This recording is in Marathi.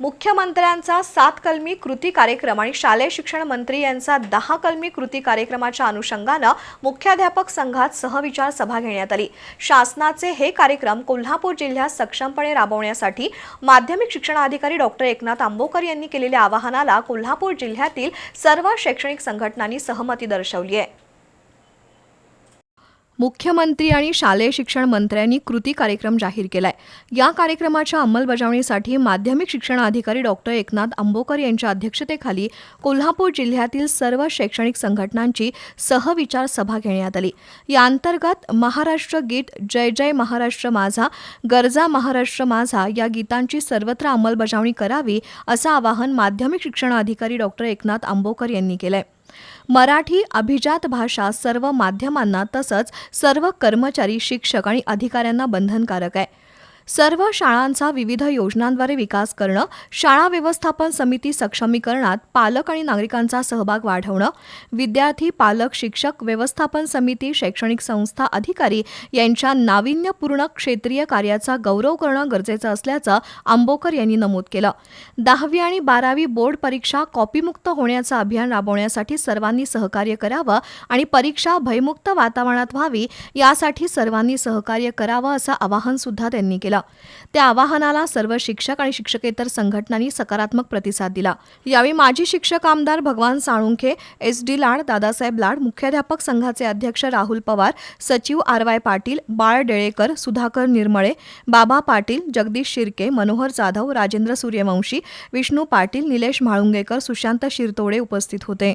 मुख्यमंत्र्यांचा सात कलमी कृती कार्यक्रम आणि शालेय शिक्षण मंत्री यांचा दहा कलमी कृती कार्यक्रमाच्या अनुषंगानं मुख्याध्यापक संघात सहविचार सभा घेण्यात आली. शासनाचे हे कार्यक्रम कोल्हापूर जिल्ह्यात सक्षमपणे राबवण्यासाठी माध्यमिक शिक्षणाधिकारी डॉक्टर एकनाथ आंबोकर यांनी केलेल्या आवाहनाला कोल्हापूर जिल्ह्यातील सर्व शैक्षणिक संघटनांनी सहमती दर्शवली आहे. मुख्यमंत्री आणि शालेय शिक्षण मंत्र्यांनी कृती कार्यक्रम जाहीर केलाय. या कार्यक्रमाच्या अंमलबजावणीसाठी माध्यमिक शिक्षण अधिकारी डॉक्टर एकनाथ आंबोकर यांच्या अध्यक्षतेखाली कोल्हापूर जिल्ह्यातील सर्व शैक्षणिक संघटनांची सहविचार सभा घेण्यात आली. या अंतर्गत महाराष्ट्र गीत जय जय महाराष्ट्र माझा गरजा महाराष्ट्र माझा या गीतांची सर्वत्र अंमलबजावणी करावी असं आवाहन माध्यमिक शिक्षण अधिकारी डॉक्टर एकनाथ आंबोकर यांनी केलं आहे मराठी अभिजात भाषा सर्व माध्यमांना तसंच सर्व कर्मचारी शिक्षक आणि अधिकाऱ्यांना बंधनकारक आहे. सर्व शाळांचा विविध योजनांद्वारे विकास करणं शाळा व्यवस्थापन समिती सक्षमीकरणात पालक आणि नागरिकांचा सहभाग वाढवणं विद्यार्थी पालक शिक्षक व्यवस्थापन समिती शैक्षणिक संस्था अधिकारी यांच्या नाविन्यपूर्ण क्षेत्रीय कार्याचा गौरव करणं गरजेचं असल्याचं आंबोकर यांनी नमूद केलं. दहावी आणि बारावी बोर्ड परीक्षा कॉपीमुक्त होण्याचं अभियान राबवण्यासाठी सर्वांनी सहकार्य करावं आणि परीक्षा भयमुक्त वातावरणात व्हावी यासाठी सर्वांनी सहकार्य करावं असं आवाहन सुद्धा त्यांनी केलं. त्या आवाहनाला सर्व शिक्षक आणि शिक्षकेतर संघटनांनी सकारात्मक प्रतिसाद दिला. यावेळी माजी शिक्षक आमदार भगवान साळुंखे एस डी लाड दादासाहेब लाड मुख्याध्यापक संघाचे अध्यक्ष राहुल पवार सचिव आर वाय पाटील बाळ डेळेकर सुधाकर निर्मळे बाबा पाटील जगदीश शिर्के मनोहर जाधव राजेंद्र सूर्यवंशी विष्णू पाटील निलेश म्हाळुंगेकर सुशांत शिरतोडे उपस्थित होते.